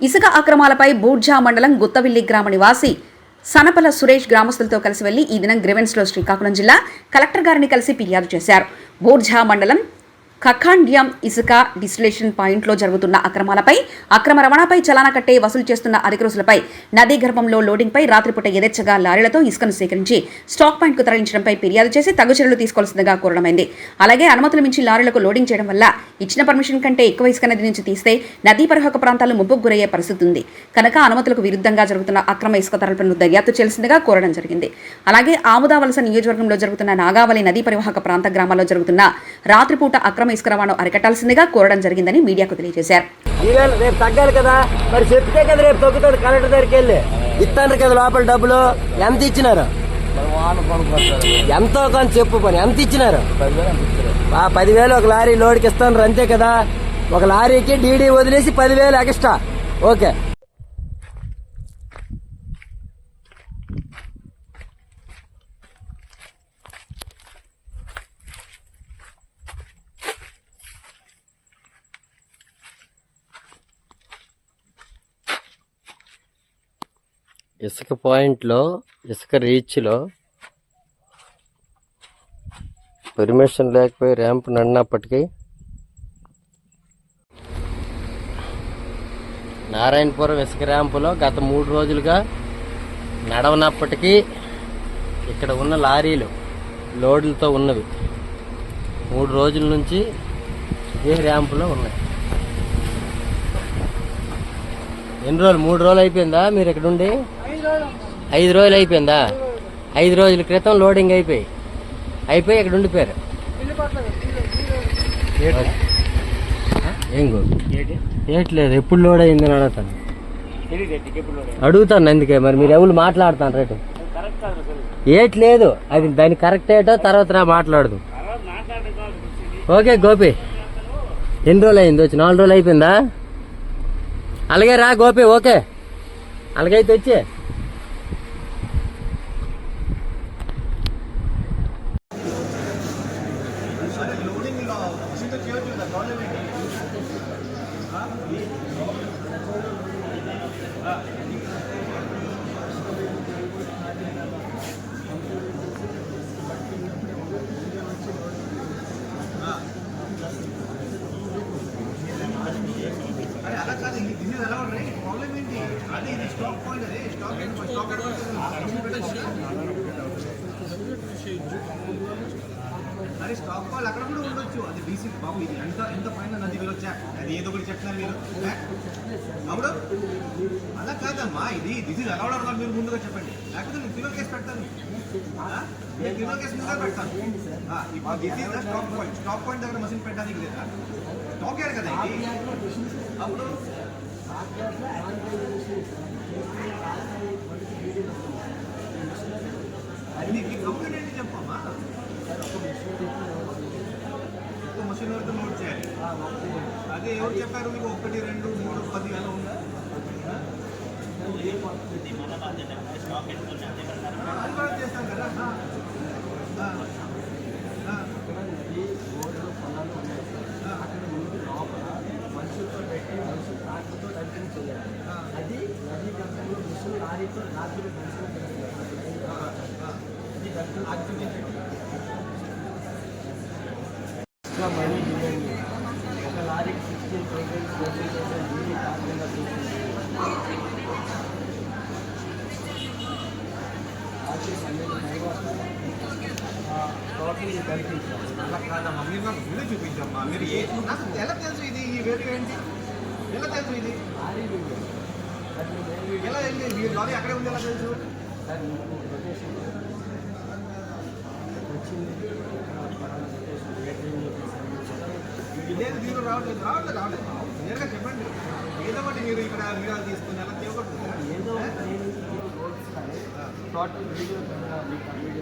ఇసుక అక్రమాలపై బూర్జా మండలం గుత్తవిల్లి గ్రామ నివాసి సనపల సురేష్ గ్రామస్తులతో కలిసి వెళ్ళి ఈ దినం గ్రెవెన్స్లో శ్రీకాకుళం జిల్లా కలెక్టర్ గారిని కలిసి ఫిర్యాదు చేశారు. బూర్జా మండలం కఖాండ్యం ఇసుక డిస్టిలేషన్ పాయింట్లో జరుగుతున్న అక్రమాలపై అక్రమ రవాణాపై చలానా కట్టే వసూలు చేస్తున్న అధికారులపై నదీ గర్భంలో లోడింగ్పై రాత్రిపూట యథేచ్ఛగా లారీలతో ఇసుకను సేకరించి స్టాక్ పాయింట్కు తరలించడంపై ఫిర్యాదు చేసి తగు చర్యలు తీసుకోవాల్సిందిగా కోరడమైంది. అలాగే అనుమతులు మించి లారీలకు లోడింగ్ చేయడం వల్ల ఇచ్చిన పర్మిషన్ కంటే ఎక్కువ ఇసుక నది నుంచి తీస్తే నదీ పరివాహక ప్రాంతాలు ముప్పుకు గురయ్యే పరిస్థితి ఉంది. కనుక అనుమతులకు విరుద్ధంగా జరుగుతున్న అక్రమ ఇసుక తరలిపను దర్యాప్తు చేయాల్సిందిగా కోరడం జరిగింది. అలాగే ఆముదావలస నియోజకవర్గంలో జరుగుతున్న నాగావళి నదీ పరివాహక ప్రాంత గ్రామాల్లో జరుగుతున్న రాత్రిపూట అక్రమ ఇసుక రవాణా అరికట్టాల్సిందిగా కోరడం జరిగిందని మీడియాకు తెలియజేశారు. రేపు తగ్గాలి కదా. మరి చెప్తే కదా రేపు తగ్గుతాడు కలెక్టర్ దగ్గరికి వెళ్ళి. ఇస్తాను కదా లోపల డబ్బులు. ఎంత ఇచ్చినారు? ఎంతో కొంత చెప్పు పని. ఎంత ఇచ్చినారు? ఆ పదివేలు ఒక లారీ లోడ్కి ఇస్తాను అంతే కదా. ఒక లారీకి డీడీ వదిలేసి పదివేలు ఎక్స్ట్రా. ఓకే. ఇసుక పాయింట్లో ఇసుక రీచ్లో పర్మిషన్ లేకపోయి ర్యాంప్ నడినప్పటికీ నారాయణపురం ఇసుక ర్యాంపులో గత మూడు రోజులుగా నడవనప్పటికీ ఇక్కడ ఉన్న లారీలు లోడ్లతో ఉన్నవి. మూడు రోజుల నుంచి ఏ ర్యాంపులో ఉన్నాయి. ఎన్ని రోజులు? మూడు రోజులు అయిపోయిందా మీరు ఇక్కడ ఉండి ఐదు రోజులు అయిపోయిందా? ఐదు రోజుల క్రితం లోడింగ్ అయిపోయి. అయిపోయి ఇక్కడ ఉండిపోయారు. ఏం ఏట్లేదు ఎప్పుడు లోడ్ అయిందని అడుగుతాను. అడుగుతాను అందుకే మరి మీరు ఎవరు మాట్లాడతాను రేటు? ఏట్లేదు అది దాని కరెక్ట్ ఏటో తర్వాత రా మాట్లాడదు. ఓకే గోపి. ఎన్ని రోజులు అయింది? వచ్చి నాలుగు రోజులు అయిపోయిందా? అలాగే రా గోపి ఓకే. అలాగైతే వచ్చే. అరే అలా కాదు ఇది ఇది ఎలా ఉన్నాయి ప్రాబ్లం ఏంటి? అది ఇది స్టాక్ పాయింట్ అదే స్టాక్ ఏంటి స్టాక్ అరే స్టాక్ పాయింట్ అక్కడ కూడా ఉండొచ్చు. అది డీసీ బాబు ఇది ఎంత ఎంత పైన నది వెళ్ళొచ్చా అది ఏదో ఒకటి చెప్తున్నారు మీరు. అప్పుడు అలా కాదమ్మా ఇది దిస్ ఇస్ అలౌడ్ అవ్వాలి మీరు ముందుగా చెప్పండి. లేకపోతే నేను క్రిమినల్ కేసు పెడతాను. నేను క్రిమినల్ కేసు ముందుగా పెడతాను. ఇప్పుడు this is stock point stock point దగ్గర మసీన్ పెట్టడానికి లేదా? స్టాక్ యాడ్ కదా ఇది. అప్పుడు అది నీకు కంప్లీట్ ఏంటి చెప్పమ్మా ఒక్క మషిన్ వరకు నోట్ చేయాలి అదే ఎవరు చెప్పారు? మీకు ఒకటి రెండు మూడు పది అలా ఉందా. అది కూడా చేస్తాం కదా. అది నదీ గర్భంలో ముసులు లారీతో రాత్రి మనీ డిమాండ్ ఒక లారీకి sixteen thousand twenty thousand DD కాకుండా టోటల్ కల్పించాలి అలా కాదమ్మా మీరు నాకు వీడియో చూపించమ్మా మీరు ఏ నాకు ఎలా తెలుసు ఇది ఈ వేరు ఏంటి ఎలా తెలుసు ఇది లారీ వీడియో ఎలా ఏంటి మీ లారీ అక్కడే ఉంది ఎలా తెలుసు లేదు మీరు రావట్లేదు రావట్లేదు రావట్లేదు. నేరుగా చెప్పండి. ఏదో ఒకటి మీరు ఇక్కడ మీరు తీసుకుని అలా చేయకూడదు ఏదో టోటల్ వీడియో మీకు కంప్లీట్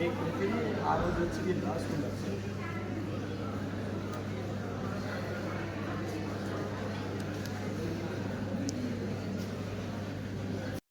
మీకు ఆ రోజు వచ్చి మీరు రాసుకుంటారు.